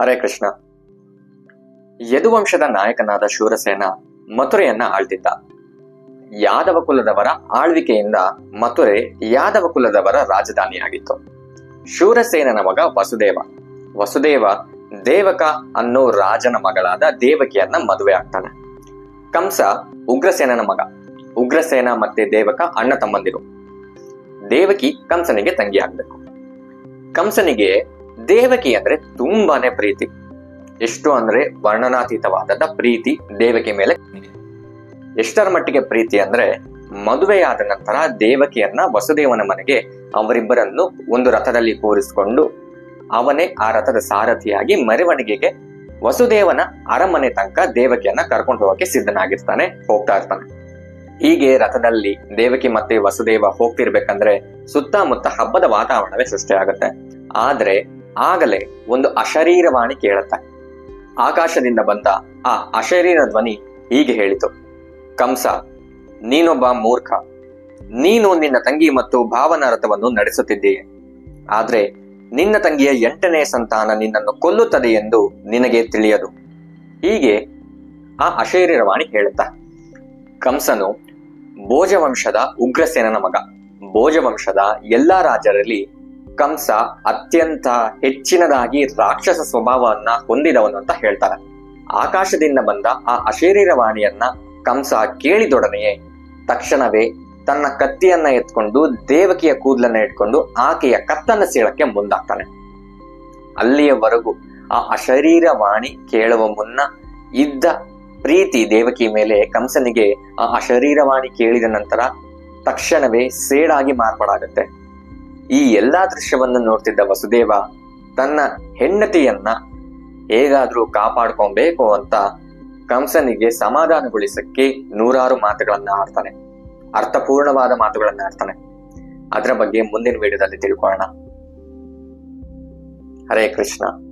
ಹರೇ ಕೃಷ್ಣ. ಯದುವಂಶದ ನಾಯಕನಾದ ಶೂರಸೇನ ಮಥುರೆಯನ್ನ ಆಳ್ತಿದ್ದ. ಯಾದವ ಕುಲದವರ ಆಳ್ವಿಕೆಯಿಂದ ಮಥುರೆ ಯಾದವ ಕುಲದವರ ರಾಜಧಾನಿಯಾಗಿತ್ತು. ಶೂರಸೇನನ ಮಗ ವಸುದೇವ. ವಸುದೇವ ದೇವಕ ಅನ್ನೋ ರಾಜನ ಮಗಳಾದ ದೇವಕಿಯನ್ನ ಮದುವೆ ಆಗ್ತಾನೆ. ಕಂಸ ಉಗ್ರಸೇನನ ಮಗ. ಉಗ್ರಸೇನ ಮತ್ತೆ ದೇವಕ ಅಣ್ಣ ತಮ್ಮಂದಿರು. ದೇವಕಿ ಕಂಸನಿಗೆ ತಂಗಿ ಆಗ್ಬೇಕು ಕಂಸನಿಗೆ ದೇವಕಿ ಅಂದ್ರೆ ತುಂಬಾನೇ ಪ್ರೀತಿ. ಎಷ್ಟು ಅಂದ್ರೆ ವರ್ಣನಾತೀತವಾದ ಪ್ರೀತಿ ದೇವಕಿ ಮೇಲೆ. ಎಷ್ಟರ ಮಟ್ಟಿಗೆ ಪ್ರೀತಿ ಅಂದ್ರೆ ಮದುವೆಯಾದ ನಂತರ ದೇವಕಿಯನ್ನ ವಸುದೇವನ ಮನೆಗೆ ಅವರಿಬ್ಬರನ್ನು ಒಂದು ರಥದಲ್ಲಿ ಕೂರಿಸಿಕೊಂಡು ಅವನೇ ಆ ರಥದ ಸಾರಥಿಯಾಗಿ ಮೆರವಣಿಗೆಗೆ ವಸುದೇವನ ಅರಮನೆ ತನಕ ದೇವಕಿಯನ್ನ ಕರ್ಕೊಂಡು ಹೋಗಕ್ಕೆ ಸಿದ್ಧನಾಗಿರ್ತಾನೆ, ಹೋಗ್ತಾ ಇರ್ತಾನೆ. ಹೀಗೆ ರಥದಲ್ಲಿ ದೇವಕಿ ಮತ್ತೆ ವಸುದೇವ ಹೋಗ್ತಿರ್ಬೇಕಂದ್ರೆ ಸುತ್ತಮುತ್ತ ಹಬ್ಬದ ವಾತಾವರಣವೇ ಸೃಷ್ಟಿಯಾಗುತ್ತೆ. ಆದ್ರೆ ಆಗಲೇ ಒಂದು ಅಶರೀರವಾಣಿ ಕೇಳುತ್ತೆ ಆಕಾಶದಿಂದ ಬಂದ ಆ ಅಶರೀರ ಧ್ವನಿ ಹೀಗೆ ಹೇಳಿತು. ಕಂಸ, ನೀನೊಬ್ಬ ಮೂರ್ಖ. ನೀನು ನಿನ್ನ ತಂಗಿ ಮತ್ತು ಭಾವನ ರಥವನ್ನು ನಡೆಸುತ್ತಿದ್ದೀಯ. ಆದ್ರೆ ನಿನ್ನ ತಂಗಿಯ ಎಂಟನೇ ಸಂತಾನ ನಿನ್ನನ್ನು ಕೊಲ್ಲುತ್ತದೆ ಎಂದು ನಿನಗೆ ತಿಳಿಯದು. ಹೀಗೆ ಆ ಅಶರೀರವಾಣಿ ಹೇಳುತ್ತ ಕಂಸನು ಭೋಜವಂಶದ ಉಗ್ರಸೇನನ ಮಗ. ಭೋಜವಂಶದ ಎಲ್ಲಾ ರಾಜರಲ್ಲಿ ಕಂಸ ಅತ್ಯಂತ ಹೆಚ್ಚಿನದಾಗಿ ರಾಕ್ಷಸ ಸ್ವಭಾವವನ್ನ ಹೊಂದಿದವನು ಅಂತ ಹೇಳ್ತಾರೆ. ಆಕಾಶದಿಂದ ಬಂದ ಆ ಅಶರೀರವಾಣಿಯನ್ನ ಕಂಸ ಕೇಳಿದೊಡನೆಯೇ ತಕ್ಷಣವೇ ತನ್ನ ಕತ್ತಿಯನ್ನ ಎತ್ಕೊಂಡು ದೇವಕಿಯ ಕೂದಲನ್ನ ಇಟ್ಕೊಂಡು ಆಕೆಯ ಕತ್ತನ್ನ ಸೀಳಕ್ಕೆ ಮುಂದಾಗ್ತಾನೆ. ಅಲ್ಲಿಯವರೆಗೂ ಆ ಅಶರೀರವಾಣಿ ಕೇಳುವ ಮುನ್ನ ಇದ್ದ ಪ್ರೀತಿ ದೇವಕಿ ಮೇಲೆ ಕಂಸನಿಗೆ ಆ ಅಶರೀರವಾಣಿ ಕೇಳಿದ ನಂತರ ತಕ್ಷಣವೇ ಸೇಡಾಗಿ ಮಾರ್ಪಾಡಾಗತ್ತೆ. ಈ ಎಲ್ಲಾ ದೃಶ್ಯವನ್ನು ನೋಡ್ತಿದ್ದ ವಸುದೇವ ತನ್ನ ಹೆಂಡತಿಯನ್ನ ಹೇಗಾದ್ರೂ ಕಾಪಾಡ್ಕೊಬೇಕು ಅಂತ ಕಂಸನಿಗೆ ಸಮಾಧಾನಗೊಳಿಸಕ್ಕೆ ನೂರಾರು ಮಾತುಗಳನ್ನ ಆಡ್ತಾನೆ. ಅರ್ಥಪೂರ್ಣವಾದ ಮಾತುಗಳನ್ನ ಆಡ್ತಾನೆ. ಅದರ ಬಗ್ಗೆ ಮುಂದಿನ ವಿಡಿಯೋದಲ್ಲಿ ತಿಳ್ಕೊಳ್ಳೋಣ. ಹರೇ ಕೃಷ್ಣ.